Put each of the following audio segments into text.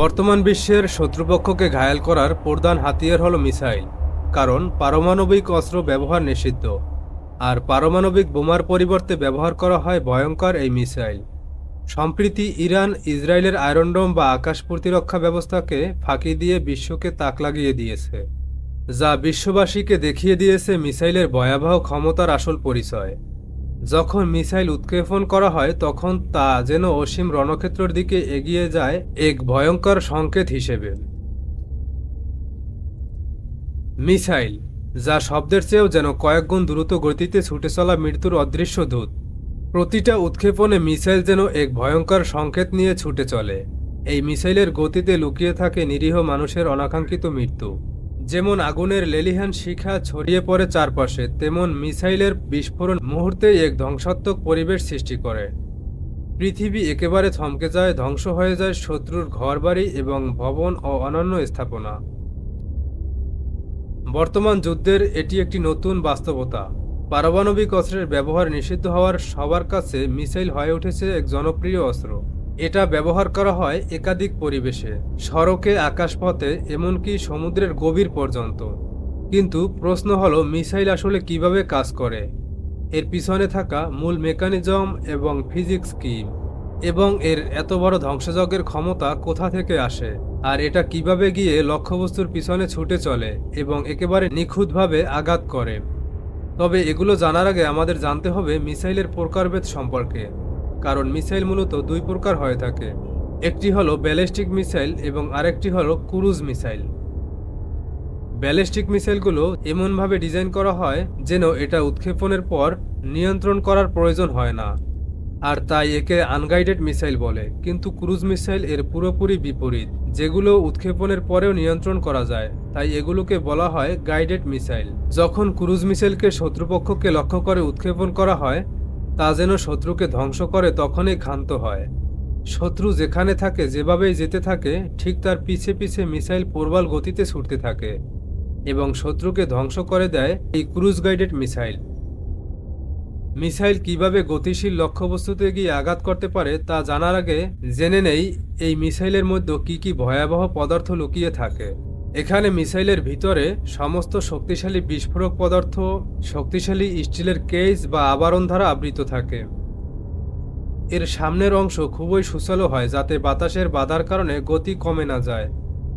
বর্তমান বিশ্বের শত্রুপক্ষকে ঘায়াল করার প্রধান হাতিয়ার হল মিসাইল, কারণ পারমাণবিক অস্ত্র ব্যবহার নিষিদ্ধ। আর পারমাণবিক বোমার পরিবর্তে ব্যবহার করা হয় ভয়ঙ্কর এই মিসাইল। সম্প্রতি ইরান, ইসরায়েলের আয়রনডোম বা আকাশ প্রতিরক্ষা ব্যবস্থাকে ফাঁকি দিয়ে বিশ্বকে তাক লাগিয়ে দিয়েছে, যা বিশ্ববাসীকে দেখিয়ে দিয়েছে মিসাইলের ভয়াবহ ক্ষমতার আসল পরিচয়। যখন মিসাইল উৎক্ষেপণ করা হয়, তখন তা যেন অসীম রণক্ষেত্রের দিকে এগিয়ে যায় এক ভয়ঙ্কর সংকেত হিসেবে। মিসাইল, যা শব্দের চেয়েও যেন কয়েকগুণ দ্রুত গতিতে ছুটে চলা মৃত্যুর অদৃশ্য দূত। প্রতিটা উৎক্ষেপণে মিসাইল যেন এক ভয়ঙ্কর সংকেত নিয়ে ছুটে চলে। এই মিসাইলের গতিতে লুকিয়ে থাকে নিরীহ মানুষের অনাকাঙ্ক্ষিত মৃত্যু। যেমন আগুনের লেলিহান শিখা ছড়িয়ে পড়ে চারপাশে, তেমন মিসাইলের বিস্ফোরণ মুহূর্তেই এক ধ্বংসাত্মক পরিবেশ সৃষ্টি করে। পৃথিবী একেবারে থমকে যায়, ধ্বংস হয়ে যায় শত্রুর ঘরবাড়ি এবং ভবন ও অনন্য স্থাপনা। বর্তমান যুদ্ধের এটি একটি নতুন বাস্তবতা। পারমাণবিক অস্ত্রের ব্যবহার নিষিদ্ধ হওয়ার সবার কাছে মিসাইল হয়ে উঠেছে এক জনপ্রিয় অস্ত্র। এটা ব্যবহার করা হয় একাধিক পরিবেশে, সড়কে, আকাশপথে, এমনকি সমুদ্রের গভীর পর্যন্ত। কিন্তু প্রশ্ন হলো, মিসাইল আসলে কীভাবে কাজ করে? এর পিছনে থাকা মূল মেকানিজম এবং ফিজিক্স কি? এবং এর এত বড় ধ্বংসযজ্ঞের ক্ষমতা কোথা থেকে আসে? আর এটা কীভাবে গিয়ে লক্ষ্যবস্তুর পিছনে ছুটে চলে এবং একেবারে নিখুঁতভাবে আঘাত করে? তবে এগুলো জানার আগে আমাদের জানতে হবে মিসাইলের প্রকারভেদ সম্পর্কে। কারণ মিসাইল মূলত দুই প্রকার হয়ে থাকে। একটি হলো ব্যালিস্টিক মিসাইল এবং আরেকটি হলো ক্রুজ মিসাইল। ব্যালিস্টিক মিসাইলগুলো এমনভাবে ডিজাইন করা হয় যেন এটা উৎক্ষেপণের পর নিয়ন্ত্রণ করার প্রয়োজন হয় না, আর তাই একে আনগাইডেড মিসাইল বলে। কিন্তু ক্রুজ মিসাইল এর পুরোপুরি বিপরীত, যেগুলো উৎক্ষেপণের পরেও নিয়ন্ত্রণ করা যায়। তাই এগুলোকে বলা হয় গাইডেড মিসাইল। যখন ক্রুজ মিসাইলকে শত্রুপক্ষকে লক্ষ্য করে উৎক্ষেপণ করা হয় তা যেন শত্রুকে ধ্বংস করে তখনই ক্ষান্ত হয়। শত্রু যেখানে থাকে, যেভাবেই যেতে থাকে, ঠিক তার পিছে পিছে মিসাইল প্রবল গতিতে ছুটতে থাকে এবং শত্রুকে ধ্বংস করে দেয় এই ক্রুজ গাইডেড মিসাইল। মিসাইল কীভাবে গতিশীল লক্ষ্যবস্তুতে গিয়ে আঘাত করতে পারে তা জানার আগে জেনে নেই, এই মিসাইলের মধ্যে কি কি ভয়াবহ পদার্থ লুকিয়ে থাকে। এখানে মিসাইলের ভিতরে সমস্ত শক্তিশালী বিস্ফোরক পদার্থ, শক্তিশালী স্টিলের কেজ বা আবরণ দ্বারা আবৃত থাকে। এর সামনের অংশ খুবই সুচালো হয়, যাতে বাতাসের বাধার কারণে গতি কমে না যায়।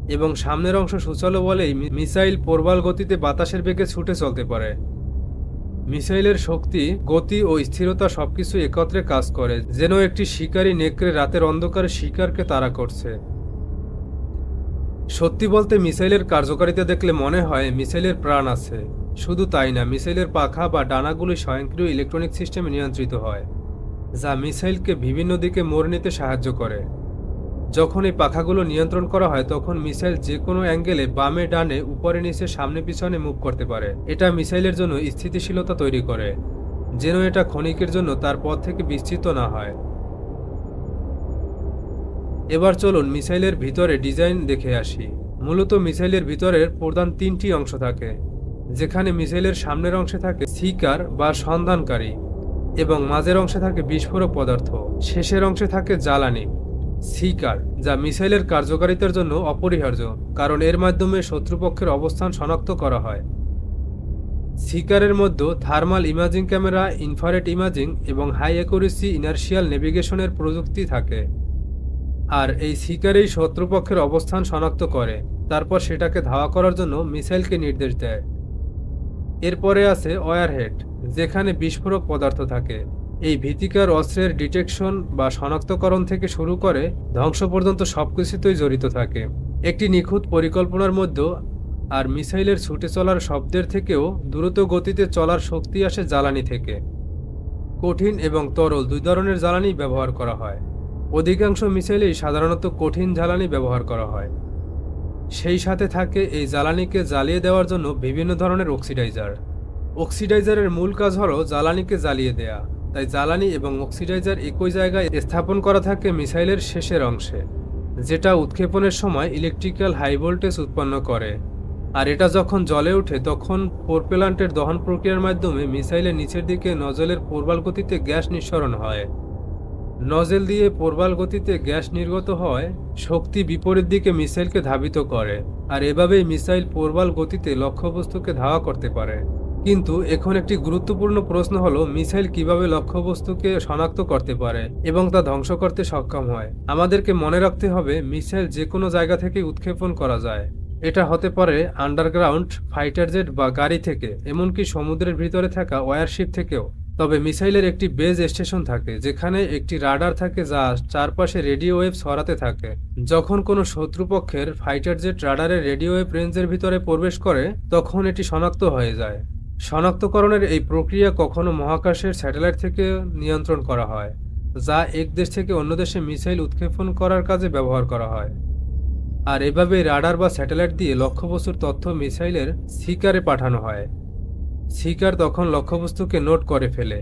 এবং সামনের অংশ সুচালো বলেই মিসাইল প্রবল গতিতে বাতাসের বেগে ছুটে চলতে পারে। মিসাইলের শক্তি, গতি ও স্থিরতা সবকিছু একত্রে কাজ করে, যেন একটি শিকারী নেকড়ে রাতের অন্ধকারে শিকারকে তাড়া করছে। সত্যি বলতে মিসাইলের কার্যকারিতা দেখলে মনে হয় মিসাইলের প্রাণ আছে। শুধু তাই না, মিসাইলের পাখা বা ডানাগুলি স্বয়ংক্রিয় ইলেকট্রনিক সিস্টেমে নিয়ন্ত্রিত হয়, যা মিসাইলকে বিভিন্ন দিকে মোড় নিতে সাহায্য করে। যখন এই পাখাগুলো নিয়ন্ত্রণ করা হয়, তখন মিসাইল যে কোনো অ্যাঙ্গেলে বামে, ডানে, উপরে, নিচে, সামনে, পিছনে মুভ করতে পারে। এটা মিসাইলের জন্য স্থিতিশীলতা তৈরি করে, যেন এটা ক্ষণিকের জন্য তার পথ থেকে বিস্তৃত না হয়। এবার চলুন মিসাইলের ভিতরে ডিজাইন দেখে আসি। মূলত মিসাইলের ভিতরের প্রধান তিনটি অংশ থাকে, যেখানে মিসাইলের সামনের অংশে থাকে সিকার বা সন্ধানকারী এবং মাঝের অংশে থাকে বিস্ফোরক পদার্থ। শেষের অংশে থাকে জ্বালানি সিকার যা মিসাইলের কার্যকারিতার জন্য অপরিহার্য, কারণ এর মাধ্যমে শত্রুপক্ষের অবস্থান শনাক্ত করা হয়। সিকারের মধ্যে thermal imaging camera infrared imaging এবং হাই অ্যাকুরেসি ইনার্শিয়াল নেভিগেশনের প্রযুক্তি থাকে। আর এই শিকারেই শত্রুপক্ষের অবস্থান শনাক্ত করে। তারপর সেটাকে ধাওয়া করার জন্য মিসাইলকে নির্দেশ দেয়। এরপরে আছে ওয়ারহেড, যেখানে বিস্ফোরক পদার্থ থাকে। এই ভীতিকার অস্ত্রের ডিটেকশন বা শনাক্তকরণ থেকে শুরু করে ধ্বংস পর্যন্ত সবকিছুতেই জড়িত থাকে। একটি নিখুঁত পরিকল্পনার মধ্যে আর মিসাইলের ছুটে চলার শব্দের থেকেও দ্রুত গতিতে চলার শক্তি আসে জ্বালানি থেকে। কঠিন এবং তরল দুই ধরনের জ্বালানি ব্যবহার করা হয়। অধিকাংশ মিসাইলেই সাধারণত কঠিন জ্বালানি ব্যবহার করা হয়। সেই সাথে থাকে এই জ্বালানিকে জ্বালিয়ে দেওয়ার জন্য বিভিন্ন ধরনের অক্সিডাইজার। অক্সিডাইজারের মূল কাজ হলো জ্বালানিকে জ্বালিয়ে দেয়া। তাই জ্বালানি এবং অক্সিডাইজার একই জায়গায় স্থাপন করা থাকে মিসাইলের শেষের অংশে, যেটা উৎক্ষেপণের সময় ইলেকট্রিক্যাল হাই ভোল্টেজ উৎপন্ন করে। আর এটা যখন জলে ওঠে, তখন পোরপেলান্টের দহন প্রক্রিয়ার মাধ্যমে মিসাইলের নিচের দিকে নজলের প্রবল গতিতে গ্যাস নিঃসরণ হয়। নজেল দিয়ে প্রবাল গতিতে গ্যাস নির্গত হয়, শক্তি বিপরীত দিকে মিসাইলকে ধাবিত করে, আর এভাবেই মিসাইল প্রবাল গতিতে লক্ষ্যবস্তুকে ধাওয়া করতে পারে। কিন্তু এখন একটি গুরুত্বপূর্ণ প্রশ্ন হলো, মিসাইল কীভাবে লক্ষ্যবস্তুকে শনাক্ত করতে পারে এবং তা ধ্বংস করতে সক্ষম হয়? আমাদেরকে মনে রাখতে হবে, মিসাইল যে কোনো জায়গা থেকে উৎক্ষেপণ করা যায়। এটা হতে পারে আন্ডারগ্রাউন্ড, ফাইটার জেট বা গাড়ি থেকে, এমনকি সমুদ্রের ভিতরে থাকা ওয়ারশিপ থেকেও। তবে মিসাইলের একটি বেজ স্টেশন থাকে, যেখানে একটি রাডার থাকে যা চারপাশে রেডিও ওয়েভ ছড়াতে থাকে। যখন কোনো শত্রুপক্ষের ফাইটার জেট রাডারের রেডিও ওয়েভ রেঞ্জের ভিতরে প্রবেশ করে, তখন এটি শনাক্ত হয়ে যায়। শনাক্তকরণের এই প্রক্রিয়া কখনো মহাকাশের স্যাটেলাইট থেকে নিয়ন্ত্রণ করা হয়, যা এক দেশ থেকে অন্য দেশে মিসাইল উৎক্ষেপণ করার কাজে ব্যবহার করা হয়। আর এভাবে রাডার বা স্যাটেলাইট দিয়ে লক্ষ্যবস্তুর তথ্য মিসাইলের শিকারে পাঠানো হয়। শিকার তখন লক্ষ্যবস্তুকে নোট করে ফেলে।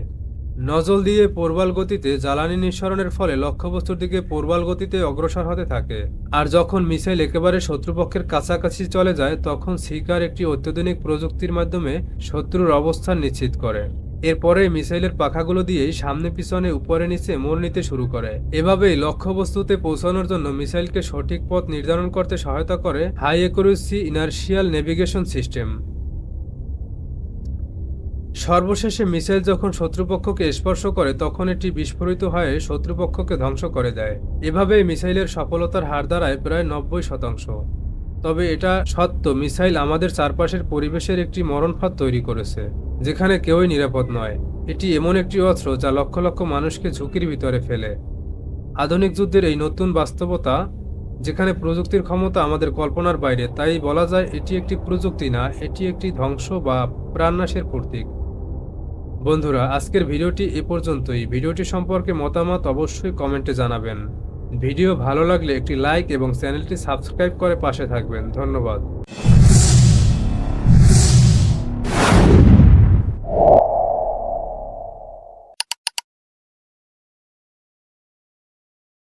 নজল দিয়ে প্রবাল গতিতে জ্বালানি নিঃসরণের ফলে লক্ষ্যবস্তুর দিকে প্রবাল গতিতে অগ্রসর হতে থাকে। আর যখন মিসাইল একেবারে শত্রুপক্ষের কাছাকাছি চলে যায়, তখন শিকার একটি অত্যাধুনিক প্রযুক্তির মাধ্যমে শত্রুর অবস্থান নিশ্চিত করে। এরপরে মিসাইলের পাখাগুলো দিয়েই সামনে পিছনে উপরে নিচে মোড় নিতে শুরু করে। এভাবেই লক্ষ্যবস্তুতে পৌঁছানোর জন্য মিসাইলকে সঠিক পথ নির্ধারণ করতে সহায়তা করে high accuracy inertial navigation system. সর্বশেষে মিসাইল যখন শত্রুপক্ষকে স্পর্শ করে, তখন এটি বিস্ফোরিত হয়ে শত্রুপক্ষকে ধ্বংস করে দেয়। এভাবে মিসাইলের সফলতার হার দাঁড়ায় প্রায় নব্বই শতাংশ। তবে এটা সত্য মিসাইল আমাদের চারপাশের পরিবেশের একটি মরণফাঁদ তৈরি করেছে, যেখানে কেউই নিরাপদ নয়। এটি এমন একটি অস্ত্র যা লক্ষ লক্ষ মানুষকে ঝুঁকির ভিতরে ফেলে। আধুনিক যুদ্ধের এই নতুন বাস্তবতা, যেখানে প্রযুক্তির ক্ষমতা আমাদের কল্পনার বাইরে, তাই বলা যায় এটি একটি প্রযুক্তি না, এটি একটি ধ্বংস বা প্রাণনাশের প্রতীক। বন্ধুরা, আজকের ভিডিওটি এ পর্যন্তই। ভিডিওটি সম্পর্কে মতামত অবশ্যই কমেন্টে জানাবেন। ভিডিও ভালো লাগলে একটি লাইক এবং চ্যানেলটি সাবস্ক্রাইব করে পাশে থাকবেন। ধন্যবাদ।